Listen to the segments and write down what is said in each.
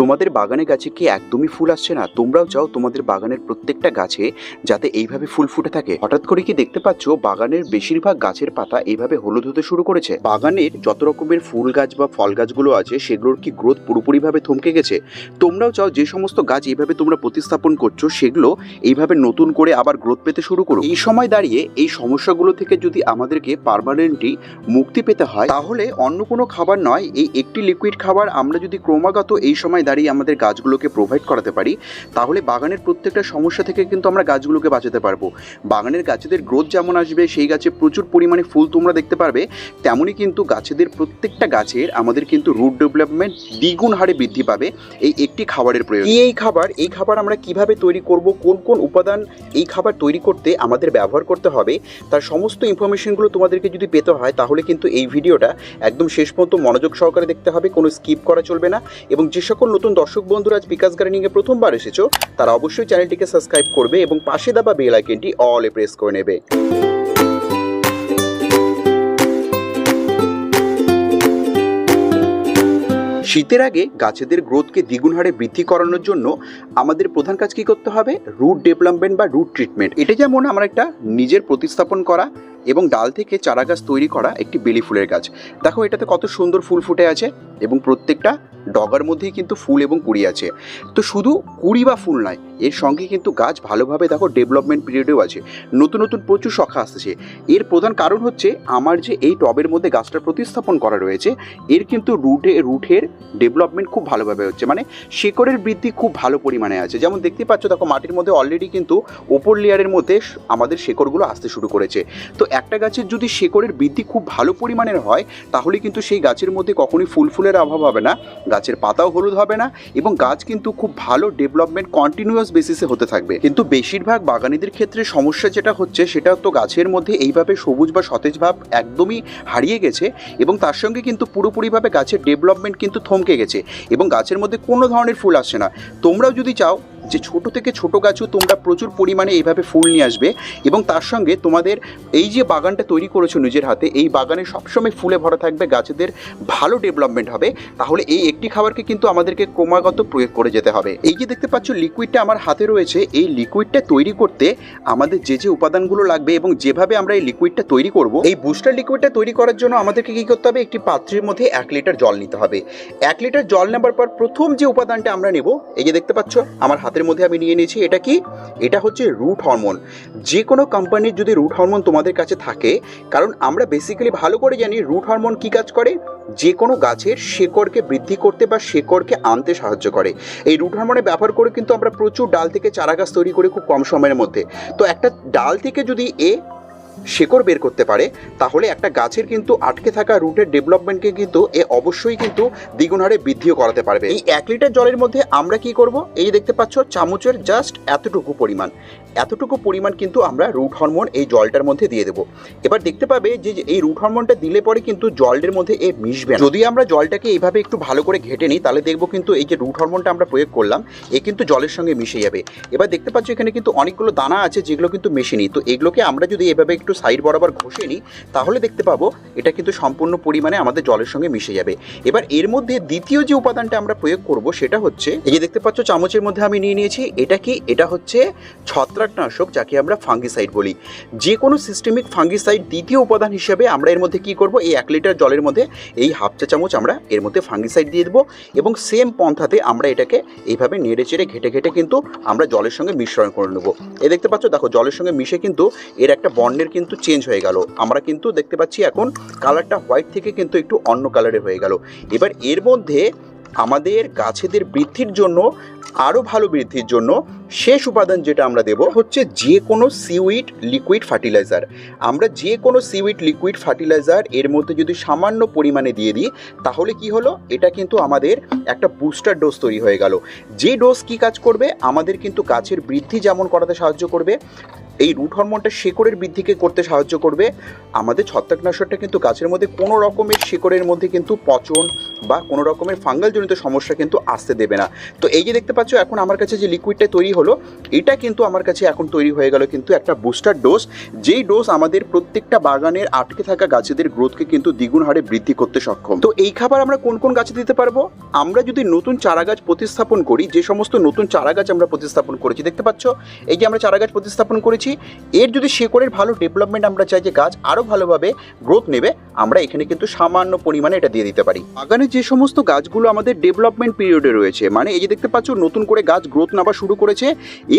তোমাদের বাগানে গাছে কি একদমই ফুল আসছে না? তোমরাও চাও তোমাদের বাগানের প্রত্যেকটা গাছে যাতে এইভাবে ফুল ফুটে থাকে। হঠাৎ করে কি দেখতে পাচ্ছ, বাগানের বেশিরভাগ গাছের পাতা এইভাবে হলুদ হতে শুরু করেছে। বাগানের যত রকমের ফুল গাছ বা ফল গাছগুলো আছে, সেগুলোর কি গ্রোথ পুরোপুরিভাবে থমকে গেছে? তোমরাও চাও যে সমস্ত গাছ এইভাবে তোমরা প্রতিস্থাপন করছ, সেগুলো এইভাবে নতুন করে আবার গ্রোথ পেতে শুরু করো। এই সময় দাঁড়িয়ে এই সমস্যাগুলো থেকে যদি আমাদেরকে পার্মানেন্টলি মুক্তি পেতে হয়, তাহলে অন্য কোনো খাবার নয়, এই একটি লিকুইড খাবার আমরা যদি ক্রমাগত এই সময় দাঁড়িয়ে আমাদের গাছগুলোকে প্রোভাইড করাতে পারি, তাহলে বাগানের প্রত্যেকটা সমস্যা থেকে কিন্তু আমরা গাছগুলোকে বাঁচাতে পারব। বাগানের গাছেদের গ্রোথ যেমন আসবে, সেই গাছে প্রচুর পরিমাণে ফুল তোমরা দেখতে পারবে তেমনই কিন্তু গাছেদের প্রত্যেকটা গাছের আমাদের কিন্তু রুট ডেভেলপমেন্ট দ্বিগুণ হারে বৃদ্ধি পাবে, এই একটি খাবারের প্রয়োজন। এই খাবার এই খাবার আমরা কীভাবে তৈরি করব, কোন কোন উপাদান এই খাবার তৈরি করতে আমাদের ব্যবহার করতে হবে, তার সমস্ত ইনফরমেশনগুলো তোমাদেরকে যদি পেতে হয়, তাহলে কিন্তু এই ভিডিওটা একদম শেষ পর্যন্ত মনোযোগ সহকারে দেখতে হবে, কোনো স্কিপ করা চলবে না, এবং যে সকল নতুন দর্শক বন্ধুরা, আজ বিকাশ গার্ডেনিংয়ে প্রথমবার এসেছ, তারা অবশ্যই চ্যানেলটিকে সাবস্ক্রাইব করবে এবং পাশে দাবা বেল আইকনটি অলে প্রেস করে নেবে। শীতের আগে গাছেদের গ্রোথকে দ্বিগুণ হারে বৃদ্ধি করানোর জন্য আমাদের প্রধান কাজ কি করতে হবে? রুট ডেভেলপমেন্ট বা রুট ট্রিটমেন্ট এটা যেমন আমার একটা নিজের প্রতিস্থাপন করা এবং ডাল থেকে চারা গাছ তৈরি করা একটি বেলি ফুলের গাছ। দেখো, এটাতে কত সুন্দর ফুল ফুটে আছে এবং প্রত্যেকটা ডগার মধ্যেই কিন্তু ফুল এবং কুড়ি আছে। তো শুধু কুড়ি বা ফুল নয়, এর সঙ্গে কিন্তু গাছ ভালোভাবে দেখো ডেভেলপমেন্ট পিরিয়ডেও আছে। নতুন নতুন প্রচুর শাখা আসছে। এর প্রধান কারণ হচ্ছে আমার যে এই টবের মধ্যে গাছটা প্রতিস্থাপন করা রয়েছে, এর কিন্তু রুটে রুটের ডেভেলপমেন্ট খুব ভালোভাবে হচ্ছে। মানে শেকড়ের বৃদ্ধি খুব ভালো পরিমাণে আছে। যেমন দেখতে পাচ্ছ, দেখো মাটির মধ্যে অলরেডি কিন্তু ওপর লেয়ারের মধ্যে আমাদের শেকড়গুলো আসতে শুরু করেছে। তো একটা গাছের যদি শেকড়ের বৃদ্ধি খুব ভালো পরিমাণের হয়, তাহলে কিন্তু সেই গাছের মধ্যে কখনোই ফুল ফুলের অভাব হবে না, গাছের পাতাও হলুদ হবে না এবং গাছ কিন্তু খুব ভালো ডেভেলপমেন্ট কন্টিনিউয়াস বেসিসে হতে থাকবে। কিন্তু বেশিরভাগ বাগানিদের ক্ষেত্রে সমস্যা যেটা হচ্ছে, সেটা তো গাছের মধ্যে এইভাবে সবুজ বা সতেজ ভাব একদমই হারিয়ে গেছে এবং তার সঙ্গে কিন্তু পুরোপুরিভাবে গাছের ডেভেলপমেন্ট কিন্তু থমকে গেছে এবং গাছের মধ্যে কোনো ধরনের ফুল আসছে না। তোমরাও যদি চাও যে ছোট থেকে ছোট গাছও তোমরা প্রচুর পরিমাণে এইভাবে ফুল নিয়ে আসবে এবং তার সঙ্গে তোমাদের এই যে বাগানটা তৈরি করেছ নিজের হাতে, এই বাগানে সবসময় ফুলে ভরা থাকবে, গাছেদের ভালো ডেভেলপমেন্ট হবে, তাহলে এই একটি খাবারকে কিন্তু আমাদেরকে ক্রমাগত প্রয়োগ করে যেতে হবে। এই যে দেখতে পাচ্ছ লিকুইডটা আমার হাতে রয়েছে, এই লিকুইডটা তৈরি করতে আমাদের যে যে উপাদানগুলো লাগবে এবং যেভাবে আমরা এই লিকুইডটা তৈরি করব, এই বুস্টার লিকুইডটা তৈরি করার জন্য আমাদেরকে কী করতে হবে, একটি পাত্রের মধ্যে এক লিটার জল নিতে হবে। এক লিটার জল নেবার পর প্রথম যে উপাদানটা আমরা নেব, এই যে দেখতে পাচ্ছ, আমার হাতের মধ্যে আমি নিয়ে নিয়েছি, এটা কি? এটা হচ্ছে রুট হরমোন যে কোনো কোম্পানির যদি রুট হরমোন তোমাদের কাছে থাকে, কারণ আমরা বেসিক্যালি ভালো করে জানি রুট হরমোন কি কাজ করে? যে কোনো গাছের শেকড়কে বৃদ্ধি করতে বা শেকড়কে আনতে সাহায্য করে। এই রুট হরমোনের ব্যবহার করে কিন্তু আমরা প্রচুর ডাল থেকে চারা গাছ তৈরি করি খুব কম সময়ের মধ্যে। তো একটা ডাল থেকে যদি এ শেকড় বের করতে পারে, তাহলে একটা গাছের কিন্তু আটকে থাকা রুটের ডেভেলপমেন্টকে কিন্তু এ অবশ্যই কিন্তু দ্বিগুণ হারে বৃদ্ধিও করাতে পারবে। এই এক লিটার জলের মধ্যে আমরা কি করব? এই দেখতে পাচ্ছ, চামচের জাস্ট এতটুকু পরিমাণ। এতটুকু পরিমাণ কিন্তু আমরা রুট হরমোন এই জলটার মধ্যে দিয়ে দেবো। এবার দেখতে পাবে যে এই রুট হরমোনটা দিলে পরে কিন্তু জলের মধ্যে এ মিশবে যদি আমরা জলটাকে এইভাবে একটু ভালো করে ঘেটে নিই, তাহলে দেখব কিন্তু এই যে রুট হরমোনটা আমরা প্রয়োগ করলাম, এ কিন্তু জলের সঙ্গে মিশে যাবে। এবার দেখতে পাচ্ছ, এখানে কিন্তু অনেকগুলো দানা আছে, যেগুলো কিন্তু মেশিনি তো এগুলোকে আমরা যদি এভাবে একটু সাইড বরাবর ঘষে নিই, তাহলে দেখতে পাবো এটা কিন্তু সম্পূর্ণ পরিমাণে আমাদের জলের সঙ্গে মিশে যাবে। এবার এর মধ্যে দ্বিতীয় যে উপাদানটা আমরা প্রয়োগ করব সেটা হচ্ছে, এই যে দেখতে পাচ্ছ চামচের মধ্যে আমি নিয়ে নিয়েছি, এটা কি? এটা হচ্ছে ছত্রাকনাশক, যাকে আমরা ফাঙ্গিসাইড বলি। যে কোনো সিস্টেমিক ফাঙ্গিসাইড দ্বিতীয় উপাদান হিসেবে আমরা এর মধ্যে কি করব? এই এক লিটার জলের মধ্যে এই হাফ চা চামচ আমরা এর মধ্যে ফাঙ্গিসাইড দিয়ে দেবো এবং সেম পন্থাতে আমরা এটাকে এইভাবে নেড়ে চেড়ে ঘেটে ঘেটে কিন্তু আমরা জলের সঙ্গে মিশ্রণ করে নেব। এ দেখতে পাচ্ছ, দেখো জলের সঙ্গে মিশে কিন্তু এর একটা বর্ণের কিন্তু চেঞ্জ হয়ে গেল। আমরা কিন্তু দেখতে পাচ্ছি এখন কালারটা হোয়াইট থেকে কিন্তু একটু অন্য কালারে হয়ে গেল। এবার এর মধ্যে আমাদের গাছেদের বৃদ্ধির জন্য, আরও ভালো বৃদ্ধির জন্য শেষ উপাদান যেটা আমরা দেব হচ্ছে যে কোনো সিউইড লিকুইড ফার্টিলাইজার আমরা যে কোনো সিউইড লিকুইড ফার্টিলাইজার এর মধ্যে যদি সামান্য পরিমাণে দিয়ে দিই, তাহলে কি হলো? এটা কিন্তু আমাদের একটা বুস্টার ডোজ তৈরি হয়ে গেল। যে ডোজ কি কাজ করবে? আমাদের কিন্তু গাছের বৃদ্ধি যেমন করাতে সাহায্য করবে এই রুট হরমোনটা শেকড়ের বৃদ্ধিকে করতে সাহায্য করবে। আমাদের ছত্রাকনাশকটা কিন্তু গাছের মধ্যে কোনো রকমের শেকড়ের মধ্যে কিন্তু পচন বা কোনো রকমের ফাঙ্গালজনিত সমস্যা কিন্তু আসতে দেবে না। তো এই যে দেখতে পাচ্ছ, এখন আমার কাছে যে লিকুইডটা তৈরি হলো, এটা কিন্তু আমার কাছে এখন তৈরি হয়ে গেল কিন্তু একটা বুস্টার ডোজ যেই ডোজ আমাদের প্রত্যেকটা বাগানের আটকে থাকা গাছেদের গ্রোথকে কিন্তু দ্বিগুণ হারে বৃদ্ধি করতে সক্ষম। তো এই খাবার আমরা কোন কোন গাছে দিতে পারব? আমরা যদি নতুন চারা গাছ প্রতিস্থাপন করি, যে সমস্ত নতুন চারা গাছ আমরা প্রতিস্থাপন করেছি, দেখতে পাচ্ছ? এই যে আমরা চারা গাছ প্রতিস্থাপন করেছি এর যদি শেকড়ের ভালো ডেভেলপমেন্ট আমরা চাই যে গাছ আরও ভালোভাবে গ্রোথ নেবে, আমরা এখানে কিন্তু সামান্য পরিমাণে এটা দিয়ে দিতে পারি। বাগানে যে সমস্ত গাছগুলো আমাদের ডেভেলপমেন্ট পিরিয়ডে রয়েছে মানে এই যে দেখতে পাচ্ছ নতুন করে গাছ গ্রোথ নেওয়া শুরু করেছে,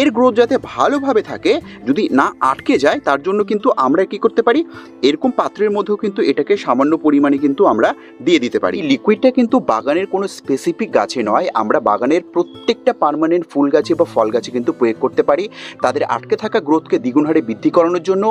এর গ্রোথ যাতে ভালোভাবে থাকে, যদি না আটকে যায়, তার জন্য কিন্তু আমরা কি করতে পারি? এরকম পাত্রের মধ্যেও কিন্তু এটাকে সামান্য পরিমাণে কিন্তু আমরা দিয়ে দিতে পারি। লিকুইডটা কিন্তু বাগানের কোনো স্পেসিফিক গাছে নয়, আমরা বাগানের প্রত্যেকটা পার্মানেন্ট ফুল গাছে বা ফল গাছে কিন্তু প্রয়োগ করতে পারি। তাদের আটকে থাকা গ্রোথকে দ্বিগুণ হারে বৃদ্ধি করানোর জন্য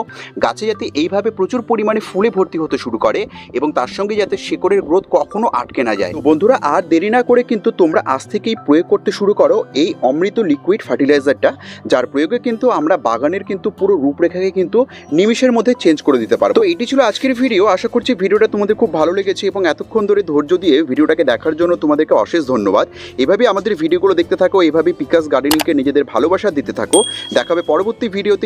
গাছে যাতে এইভাবে প্রচুর পরিমাণে ফুলে ভর্তি হতে শুরু করে এবং তার সঙ্গে যাতে শেকড়ের গ্রোথ কখনো আটকে না যায়। বন্ধুরা, আর দেরি না করে কিন্তু তোমরা আজ থেকেই প্রয়োগ করতে শুরু করো এই অমৃত লিকুইড ফার্টিলাইজারটা যার প্রয়োগে কিন্তু আমরা বাগানের কিন্তু পুরো রূপরেখাকে কিন্তু নিমিষের মধ্যে চেঞ্জ করে দিতে পারব। তো এটি ছিল আজকের ভিডিও আশা করছি ভিডিওটা তোমাদের খুব ভালো লেগেছে এবং এতক্ষণ ধরে ধৈর্য দিয়ে ভিডিওটাকে দেখার জন্য তোমাদেরকে অশেষ ধন্যবাদ। এভাবে আমাদের ভিডিওগুলো দেখতে থাকো এভাবে পিকাস গার্ডেনিংকে নিজেদের ভালোবাসা দিতে থাকো। দেখাবে পরবর্তী ভিডিওতে